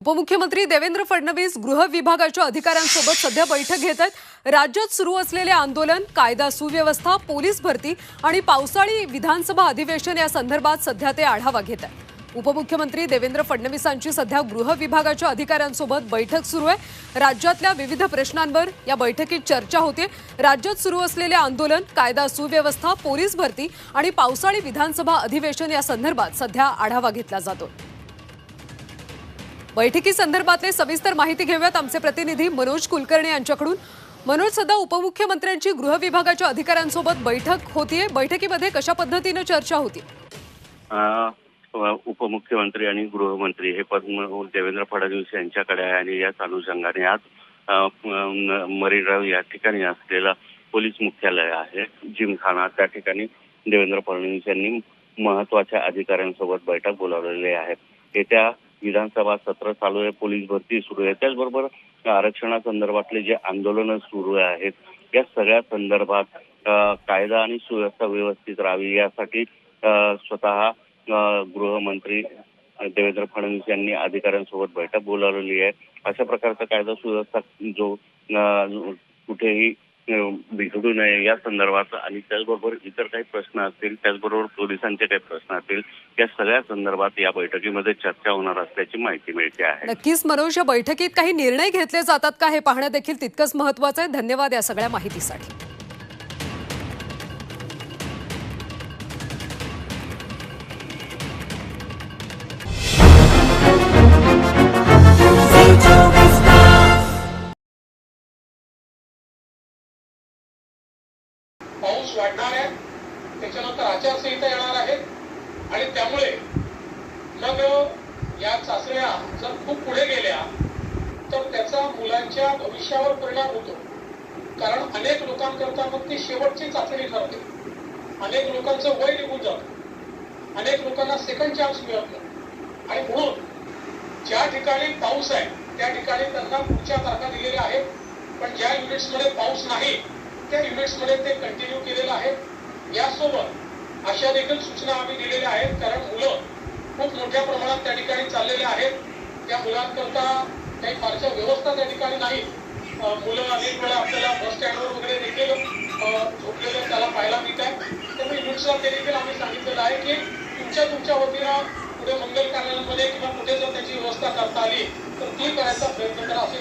उपमुख्यमंत्री देवेंद्र फडणवीस गृह विभागाच्या अधिकाऱ्यांसोबत सध्या बैठक घेत आहेत. राज्यात सुरू असलेले आंदोलन कायदा सुव्यवस्था पोलीस भरती आणि पावसाळी विधानसभा अधिवेशन या संदर्भात सध्या ते आढावा घेत आहेत. उपमुख्यमंत्री देवेंद्र फडणवीसांची सध्या गृह विभागाच्या अधिकाऱ्यांसोबत बैठक सुरू आहे. राज्यातल्या विविध प्रश्नांवर या बैठकीत चर्चा होते. राज्यात सुरू असलेले आंदोलन कायदा सुव्यवस्था पोलीस भरती आणि पावसाळी विधानसभा अधिवेशन या संदर्भात सध्या आढावा घेतला जातो. बैठकी संदर्भातले सविस्तर माहिती घेऊयात आमचे प्रतिनिधी मनोज कुलकर्णी यांच्याकडून. मनोज सदा उपमुख्यमंत्र्यांची गृह विभागाच्या अधिकाऱ्यांसोबत बैठक होतीये. बैठकीमध्ये कशा पद्धतीनं चर्चा होती? उपमुख्यमंत्री आणि गृहमंत्री हे पद देवेंद्र फडणवीस यांच्याकडे आहे आणि याच अनुषंगाने आज मरीन ड्राईव्ह या ठिकाणी असलेलं पोलीस मुख्यालय आहे. जिमखाना त्या ठिकाणी देवेंद्र फडणवीस यांनी महत्त्वाच्या अधिकाऱ्यांसोबत बैठक बोलावलेली आहे. येत्या विधानसभा सत्र चालू आहे पोलीस भरती सुरू आहे. त्याचबरोबर आरक्षणासंदर्भातले जे आंदोलनं सुरू आहेत या सगळ्या संदर्भात कायदा आणि सुव्यवस्था व्यवस्थित राहावी यासाठी स्वतः गृहमंत्री देवेंद्र फडणवीस यांनी अधिकाऱ्यांसोबत बैठक बोलावलेली आहे. अशा प्रकारचा कायदा सुव्यवस्था जो कुठेही अ, बिघडू नये या संदर्भात आणि त्याचबरोबर इतर काही प्रश्न असतील त्याचबरोबर पोलिसांचे काही प्रश्न असतील या सगळ्या संदर्भात या बैठकीमध्ये चर्चा होणार असल्याची माहिती मिळते आहे. नक्कीच मनोज या बैठकीत काही निर्णय घेतले जातात का हे पाहणं देखील तितकंच महत्वाचं आहे. धन्यवाद या सगळ्या माहितीसाठी. पाऊस वाढणार आहे त्याच्यानंतर आचारसंहिता येणार आहे. आणि त्यामुळे मग या चाचण्या जर खूप पुढे गेल्या तर त्याचा मुलांच्या भविष्यावर परिणाम होतो. कारण अनेक लोकांकरता मग ती शेवटची चाचणी ठरते. अनेक लोकांचं वय निघून जातं. अनेक लोकांना सेकंड चान्स मिळत नाही. आणि म्हणून ज्या ठिकाणी पाऊस आहे त्या ठिकाणी त्यांना पुढच्या तारखा दिलेल्या आहेत. पण ज्या युनिट्समध्ये पाऊस नाही त्या युनिट्समध्ये ते कंटिन्यू केलेलं आहे. यासोबत अशा देखील सूचना आम्ही दिलेल्या आहेत. कारण मुलं खूप मोठ्या प्रमाणात त्या ठिकाणी चाललेले आहेत. त्या मुलांकरता काही फारशा व्यवस्था त्या ठिकाणी नाही मुलं अनेक वेळा आपल्याला बस स्टँडवर वगैरे देखील झोपलेलं त्याला पाहायला मिळत आहे त्यामुळे युनिट्सला ते देखील आम्ही सांगितलेलं आहे की तुमच्या तुमच्या वतीनं पुढे मंगल कार्यालयामध्ये किंवा कुठे जर त्याची व्यवस्था करता आली तर ती करायचा प्रयत्न करा असे